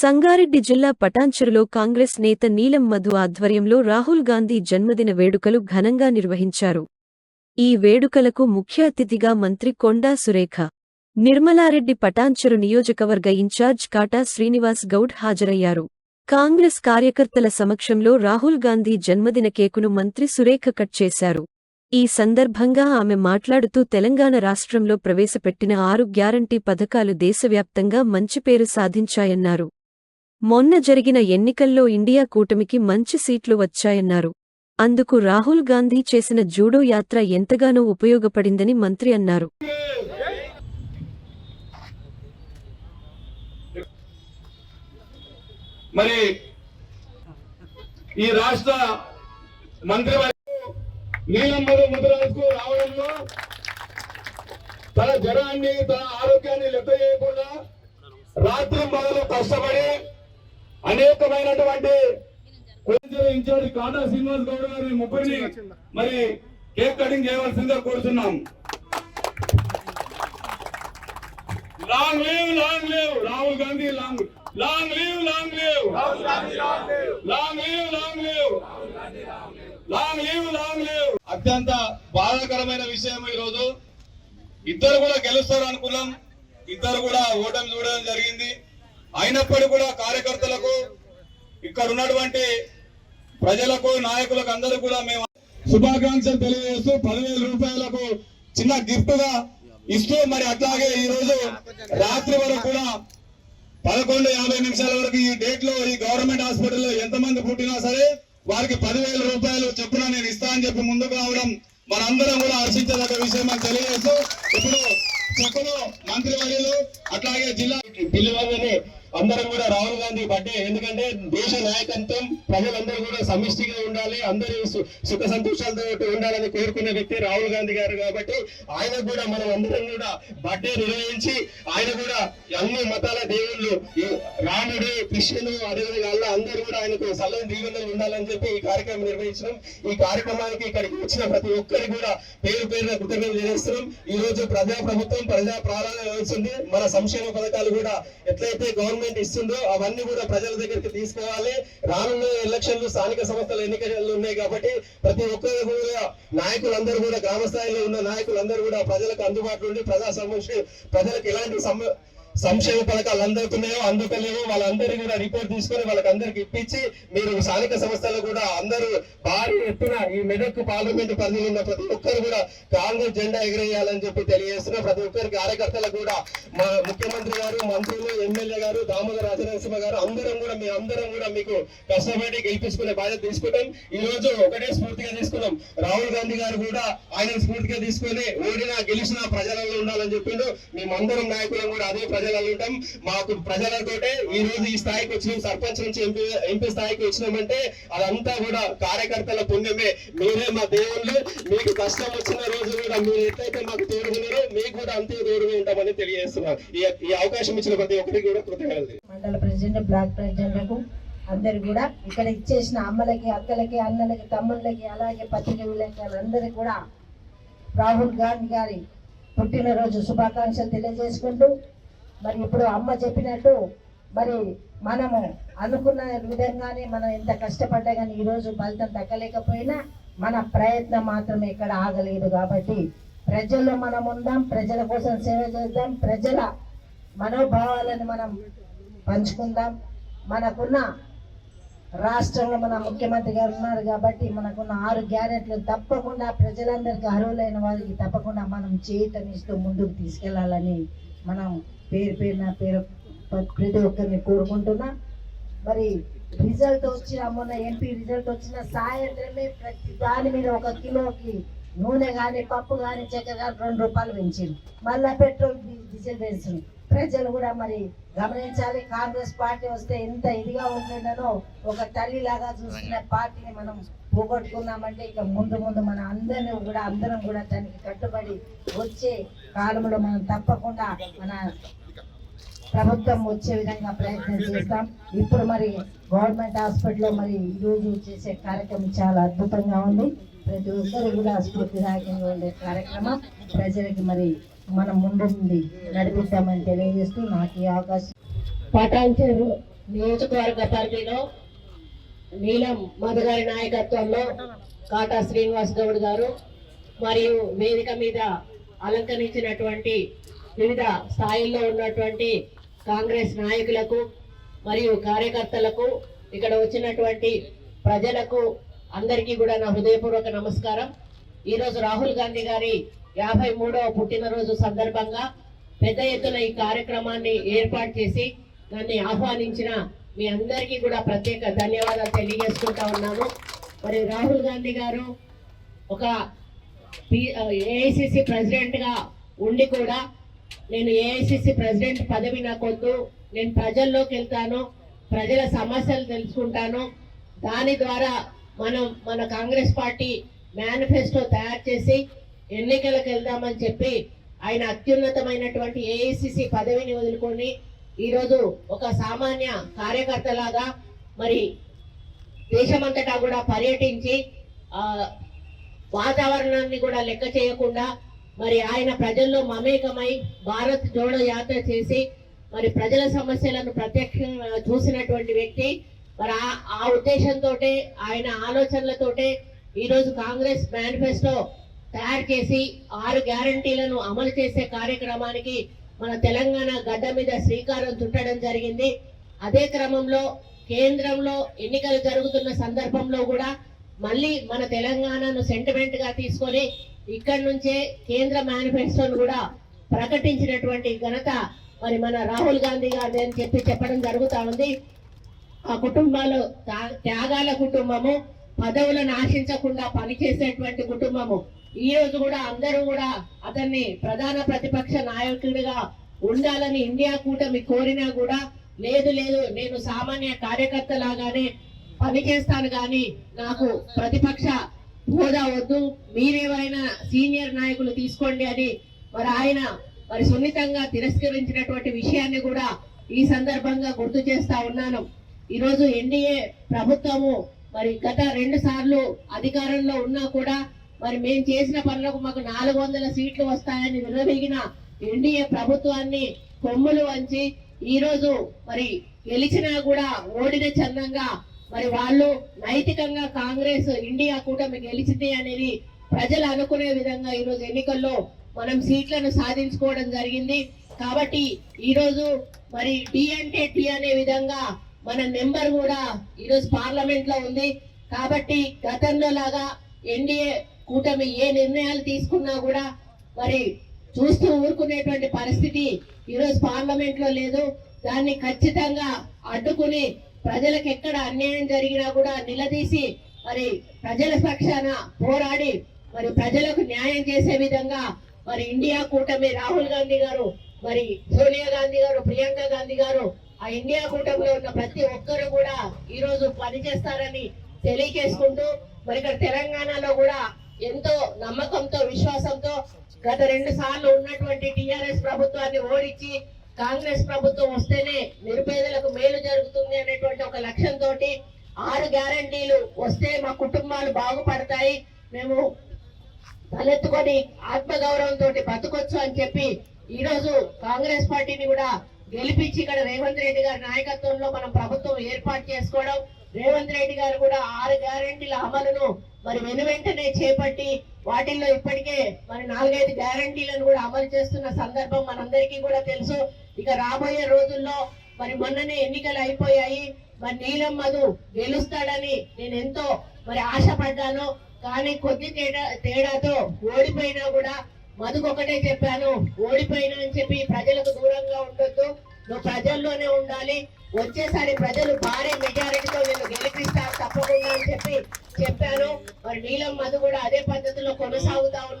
సంగారెడ్డి జిల్లా పటాన్చెరులో కాంగ్రెస్ నేత నీలం మధు ఆధ్వర్యంలో రాహుల్ గాంధీ జన్మదిన వేడుకలు ఘనంగా నిర్వహించారు. ఈ వేడుకలకు ముఖ్య అతిథిగా మంత్రి కొండా సురేఖ నిర్మలారెడ్డి పటాన్చెరు నియోజకవర్గ ఇన్ఛార్జ్ కాటా శ్రీనివాస్ గౌడ్ హాజరయ్యారు. కాంగ్రెస్ కార్యకర్తల సమక్షంలో రాహుల్ గాంధీ జన్మదిన కేకును మంత్రి సురేఖ కట్ చేశారు. ఈ సందర్భంగా ఆమె మాట్లాడుతూ తెలంగాణ రాష్ట్రంలో ప్రవేశపెట్టిన ఆరు గ్యారంటీ పథకాలు దేశవ్యాప్తంగా మంచి పేరు సాధించాయన్నారు. మొన్న జరిగిన ఎన్నికల్లో ఇండియా కూటమికి మంచి సీట్లు వచ్చాయన్నారు. అందుకు రాహుల్ గాంధీ చేసిన జూడో యాత్ర ఎంతగానో ఉపయోగపడిందని మంత్రి అన్నారు. మరి ఈ రాష్ట్ర మంత్రివర్గం నీలమ్మరు ముద్రాజుకు రావడంలో తన జ్వరాన్ని తన ఆరోగ్యాన్ని లెక్క చేయకుండా రాత్రి మొదలు కష్టపడి అనేకమైనటువంటి ఇన్ఛార్జ్ కాటా శ్రీనివాస్ గౌడ్ గారి ముప్పైని మరి కేక్ కటింగ్ చేయవలసిందిగా కోరుతున్నాం. Long live long live Rahul Gandhi long long live long live long live long live long live long live అత్యంత బాధాకరమైన విషయం ఈ రోజు ఇద్దరు కూడా గెలుస్తారు అనుకున్నాం ఇద్దరు కూడా ఓటమి చూడడం జరిగింది. అయినప్పటికీ కూడా కార్యకర్తలకు ఇక్కడ ఉన్నటువంటి ప్రజలకు నాయకులకు అందరూ కూడా మేము శుభాకాంక్షలు తెలియజేస్తూ పదివేల రూపాయలకు చిన్న గిఫ్ట్గా ఇస్తూ మరి అట్లాగే ఈ రోజు రాత్రి వరకు కూడా పదకొండు యాభై నిమిషాల వరకు ఈ డేట్లో ఈ గవర్నమెంట్ హాస్పిటల్లో ఎంతమంది పుట్టినా సరే వారికి పదివేల రూపాయలు చెప్పున నేను ఇస్తా అని చెప్పి ముందుకు రావడం మనందరం కూడా హర్షించదగ్గ విషయం అని తెలియజేస్తూ ఇప్పుడు చెక్కులు మంత్రివర్యులు అట్లాగే జిల్లా పిలువగానే అందరం కూడా రాహుల్ గాంధీ బర్త్డే ఎందుకంటే దేశ నాయకత్వం ప్రజలందరూ కూడా సమిష్టిగా ఉండాలి అందరూ సుఖ సంతోషాలతో ఉండాలని కోరుకునే వ్యక్తి రాహుల్ గాంధీ గారు కాబట్టి ఆయన కూడా మనం అందరం కూడా బర్త్డే నిర్వహించి ఆయన కూడా అన్ని మతాల దేవుళ్ళు రాముడు కృష్ణుడు అదేవిధంగా అల్లా అందరూ కూడా ఆయనకు సల్లని దీవెనలు ఉండాలని చెప్పి ఈ కార్యక్రమం నిర్వహించడం. ఈ కార్యక్రమానికి ఇక్కడికి వచ్చిన ప్రతి ఒక్కరికి కూడా పేరు పేరున కృతజ్ఞతలు చేస్తున్నాం ఈ రోజు ప్రజా ప్రభుత్వం ప్రజా ప్రారంభం వస్తుంది మన సంక్షేమ పథకాలు కూడా ఎట్లయితే గవర్నమెంట్ ఇస్తుందో అవన్నీ కూడా ప్రజల దగ్గరికి తీసుకోవాలి. రానున్న ఎలక్షన్లు స్థానిక సంస్థల ఎన్నికలు ఉన్నాయి కాబట్టి ప్రతి ఒక్కరు కూడా నాయకులందరూ కూడా గ్రామ స్థాయిలో ఉన్న నాయకులందరూ కూడా ప్రజలకు అందుబాటులో ఉండి ప్రజా సమస్య ప్రజలకు ఎలాంటి సమ సంక్షేమ పథకాలు అందుతున్నాయో అందుతలేవో వాళ్ళందరికీ కూడా రిపోర్ట్ తీసుకొని వాళ్ళకందరికి ఇప్పించి మీరు స్థానిక సంస్థలు కూడా అందరూ భారీ ఎత్తున ఈ మెదక్ పార్లమెంట్ పరిధిలో ఉన్న ప్రతి ఒక్కరు కూడా కాంగ్రెస్ జెండా ఎగిరేయాలని చెప్పి తెలియజేస్తున్న ప్రతి ఒక్కరి కార్యకర్తలకు కూడా మా ముఖ్యమంత్రి గారు మంత్రులు ఎమ్మెల్యే గారు దామోదర రాజనరసింహ గారు అందరం కూడా మీ అందరం కూడా మీకు కష్టపడి గెలిపించుకునే బాధ్యత తీసుకుంటాం. ఈ రోజు ఒకటే స్ఫూర్తిగా తీసుకున్నాం. రాహుల్ గాంధీ గారు కూడా ఆయన స్ఫూర్తిగా తీసుకొని ఓడినా గెలిచిన ప్రజలలో ఉండాలని చెప్పిండు. మేమందరం నాయకులం కూడా అదే ప్రజలలో మాకు ప్రజలతోటే ఈ రోజు ఈ స్థాయికి వచ్చినాం సర్పంచ్ నుంచి ఎంపీ ఎంపీ స్థాయికి వచ్చినామంటే అదంతా కూడా కార్యకర్తల పుణ్యమే. మీరే మా దేవుళ్ళు మీకు కష్టం వచ్చిన రోజు కూడా మీరు ఎట్లయితే మాకు తోడుకున్నారో మీకు కూడా అంతే తోడుగా ఉంటామని తెలియజేస్తున్నాం. ఈ అవకాశం ఇచ్చిన ప్రతి ఒక్కరికి కూడా కృతజ్ఞతలు. మండల ప్రెసిడెంట్ బ్లాక్ ప్రెసిడెంట్లకు అందరు కూడా ఇక్కడ ఇచ్చేసిన అమ్మలకి అక్కలకి అన్నలకి తమ్ముళ్ళకి అలాగే పత్రికలకి విలేకరులందరికీ కూడా రాహుల్ గాంధీ గారి పుట్టినరోజు శుభాకాంక్షలు తెలియజేసుకుంటూ మరి ఇప్పుడు అమ్మ చెప్పినట్టు మరి మనము అనుకున్న విధంగానే మనం ఎంత కష్టపడ్డా కానీ ఈరోజు ఫలితం దక్కలేకపోయినా మన ప్రయత్నం మాత్రం ఇక్కడ ఆగలేదు కాబట్టి ప్రజల్లో మనం ఉందాం ప్రజల కోసం సేవ చేద్దాం ప్రజల మనోభావాలను మనం పంచుకుందాం. మనకున్న రాష్ట్రంలో మన ముఖ్యమంత్రి గారు ఉన్నారు కాబట్టి మనకున్న ఆరు గ్యారెంట్లు తప్పకుండా ప్రజలందరికీ అర్హులైన వారికి తప్పకుండా మనం చేతనిస్తూ ముందుకు తీసుకెళ్ళాలని మనం పేరు పేరు నా పేరు ప్రతి ఒక్కరిని కోరుకుంటున్నా. మరి రిజల్ట్ వచ్చిన మొన్న ఎంపీ రిజల్ట్ వచ్చిన సాయంత్రమే ప్రతి దాని మీద ఒక కిలోకి నూనె కానీ పప్పు కానీ చక్కెర కానీ రెండు రూపాయలు పెంచింది మళ్ళా పెట్రోల్ డీ- డీజిల్ పెంచింది ప్రజలు కూడా మరి గమనించాలి. కాంగ్రెస్ పార్టీ వస్తే ఎంత ఇదిగా ఉంటుందనో ఒక తల్లి లాగా పార్టీని మనం పోగొట్టుకున్నామంటే ఇక ముందు ముందు మన అందరం కూడా అందరం కూడా దానికి కట్టుబడి వచ్చే కాలంలో మనం తప్పకుండా మన ప్రభుత్వం వచ్చే విధంగా ప్రయత్నం చేస్తాం. ఇప్పుడు మరి గవర్నమెంట్ హాస్పిటల్లో మరి ఈరోజు చేసే కార్యక్రమం చాలా అద్భుతంగా ఉంది. ప్రతి ఒక్కరు కూడా స్ఫూర్తిదాయకంగా ఉండే కార్యక్రమం. ప్రజలకి మరి మనం ముందుంది నడిపిస్తామని తెలియజేస్తూ నాకు ఈ అవకాశం. పటాన్చేరు నియోజకవర్గ పరిధిలో నీలం మధుగారి నాయకత్వంలో కాటా శ్రీనివాస్ గౌడ్ గారు మరియు వేదిక మీద అలంకరించినటువంటి వివిధ స్థాయిల్లో ఉన్నటువంటి కాంగ్రెస్ నాయకులకు మరియు కార్యకర్తలకు ఇక్కడ వచ్చినటువంటి ప్రజలకు అందరికీ కూడా నా హృదయపూర్వక నమస్కారం. ఈరోజు రాహుల్ గాంధీ గారి యాభై మూడవ పుట్టినరోజు సందర్భంగా పెద్ద ఎత్తున ఈ కార్యక్రమాన్ని ఏర్పాటు చేసి నన్ను ఆహ్వానించిన మీ అందరికీ కూడా ప్రత్యేక ధన్యవాదాలు తెలియజేసుకుంటా ఉన్నాను మరి రాహుల్ గాంధీ గారు ఒక ఏఐసిసి ప్రెసిడెంట్గా ఉండి కూడా నేను ఏఐసిసి ప్రెసిడెంట్ పదవి నాకొద్దు. నేను ప్రజల్లోకి వెళ్తాను ప్రజల సమస్యలు తెలుసుకుంటాను. దాని ద్వారా మనం మన కాంగ్రెస్ పార్టీ మేనిఫెస్టో తయారు చేసి ఎన్నికలకు వెళ్దామని చెప్పి ఆయన అత్యున్నతమైనటువంటి ఏఐసిసి పదవిని వదులుకొని ఈరోజు ఒక సామాన్య కార్యకర్తలాగా మరి దేశమంతటా కూడా పర్యటించి వాతావరణాన్ని కూడా లెక్క చేయకుండా మరి ఆయన ప్రజల్లో మమేకమై భారత్ జోడో యాత్ర చేసి మరి ప్రజల సమస్యలను ప్రత్యక్షంగా చూసినటువంటి వ్యక్తి మరి ఆ ఆ ఉద్దేశంతో ఆయన ఆలోచనలతోటే ఈరోజు కాంగ్రెస్ మేనిఫెస్టో తయారు చేసి ఆరు గ్యారంటీలను అమలు చేసే కార్యక్రమానికి మన తెలంగాణ గడ్డ మీద శ్రీకారం చుట్టడం జరిగింది. అదే క్రమంలో కేంద్రంలో ఎన్నికలు జరుగుతున్న సందర్భంలో కూడా మళ్ళీ మన తెలంగాణను సెంటిమెంట్గా తీసుకొని ఇక్కడి నుంచే కేంద్ర మేనిఫెస్టోను కూడా ప్రకటించినటువంటి ఘనత మరి మన రాహుల్ గాంధీ గారు అని చెప్పి చెప్పడం జరుగుతూ ఉంది. ఆ కుటుంబాలు త్యా- త్యాగాల కుటుంబము పదవులను ఆశించకుండా పనిచేసేటువంటి కుటుంబము. ఈ రోజు కూడా అందరూ కూడా అతన్ని ప్రధాన ప్రతిపక్ష నాయకుడిగా ఉండాలని ఇండియా కూటమి కోరినా కూడా లేదు లేదు నేను సామాన్య కార్యకర్త లాగానే పనిచేస్తాను కానీ నాకు ప్రతిపక్ష హోదా వద్దు మీరేవైనా సీనియర్ నాయకులు తీసుకోండి అని మరి ఆయన మరి సున్నితంగా తిరస్కరించినటువంటి విషయాన్ని కూడా ఈ సందర్భంగా గుర్తు చేస్తా ఉన్నాను. ఈరోజు ఎన్డీఏ ప్రభుత్వము మరి గత రెండు సార్లు అధికారంలో ఉన్నా కూడా మరి మేము చేసిన పనులకు మాకు నాలుగు వందల సీట్లు వస్తాయని విర్రవీగిన ఎన్డీఏ ప్రభుత్వాన్ని కొమ్ములు వంచి ఈరోజు మరి గెలిచినా కూడా ఓడిన చందంగా మరి వాళ్ళు నైతికంగా కాంగ్రెస్ ఇండియా కూటమి గెలిచింది అనేది ప్రజలు అనుకునే విధంగా ఈరోజు ఎన్నికల్లో మనం సీట్లను సాధించుకోవడం జరిగింది. కాబట్టి ఈరోజు మరి డి అంటే టీ అనే విధంగా మన నెంబర్ కూడా ఈరోజు పార్లమెంట్లో ఉంది. కాబట్టి గతంలో లాగా ఎన్డీఏ కూటమి ఏ నిర్ణయాలు తీసుకున్నా కూడా మరి చూస్తూ ఊరుకునేటువంటి పరిస్థితి ఈరోజు పార్లమెంట్లో లేదు. దాన్ని ఖచ్చితంగా అడ్డుకుని ప్రజలకు ఎక్కడ అన్యాయం జరిగినా కూడా నిలదీసి మరి ప్రజల పక్షాన పోరాడి మరి ప్రజలకు న్యాయం చేసే విధంగా మరి ఇండియా కూటమి రాహుల్ గాంధీ గారు మరి సోనియా గాంధీ గారు ప్రియాంక గాంధీ గారు ఆ ఇండియా కూటమిలో ఉన్న ప్రతి ఒక్కరు కూడా ఈ రోజు పనిచేస్తారని తెలియకేసుకుంటూ మరి ఇక్కడ తెలంగాణలో కూడా ఎంతో నమ్మకంతో విశ్వాసంతో గత రెండు సార్లు ఉన్నటువంటి టిఆర్ఎస్ ప్రభుత్వాన్ని ఓడించి కాంగ్రెస్ ప్రభుత్వం వస్తేనే నిరుపేదలకు మేలు జరుగుతుంది అనేటువంటి ఒక లక్ష్యంతో ఆరు గ్యారంటీలు వస్తే మా కుటుంబాలు బాగుపడతాయి. మేము తలెత్తుకొని ఆత్మగౌరవంతో బతకొచ్చు అని చెప్పి ఈరోజు కాంగ్రెస్ పార్టీని కూడా గెలిపించి ఇక్కడ రేవంత్ రెడ్డి గారి నాయకత్వంలో మనం ప్రభుత్వం ఏర్పాటు చేసుకోవడం. రేవంత్ రెడ్డి గారు కూడా ఆరు గ్యారంటీల అమలును మరి వెను వెంటనే చేపట్టి వాటిల్లో ఇప్పటికే మరి నాలుగైదు గ్యారంటీలను కూడా అమలు చేస్తున్న సందర్భం మనందరికీ కూడా తెలుసు. ఇక రాబోయే రోజుల్లో మరి మొన్ననే ఎన్నికలు అయిపోయాయి. మరి నీలం మధు గెలుస్తాడని నేను ఎంతో మరి ఆశపడ్డాను. కానీ కొద్ది తేడా తేడాతో ఓడిపోయినా కూడా మధుకు ఒకటే చెప్పాను. ఓడిపోయినా అని చెప్పి ప్రజలకు దూరంగా ఉండొద్దు. నువ్వు ప్రజల్లోనే ఉండాలి. వచ్చేసారి ప్రజలు భారీ మెజారిటీతో నేను గెలిపిస్తాను తప్పకుండా అని చెప్పి చెప్పాను మరి నీలం మధు కూడా అదే పద్ధతిలో కొనసాగుతా ఉన్నాడు.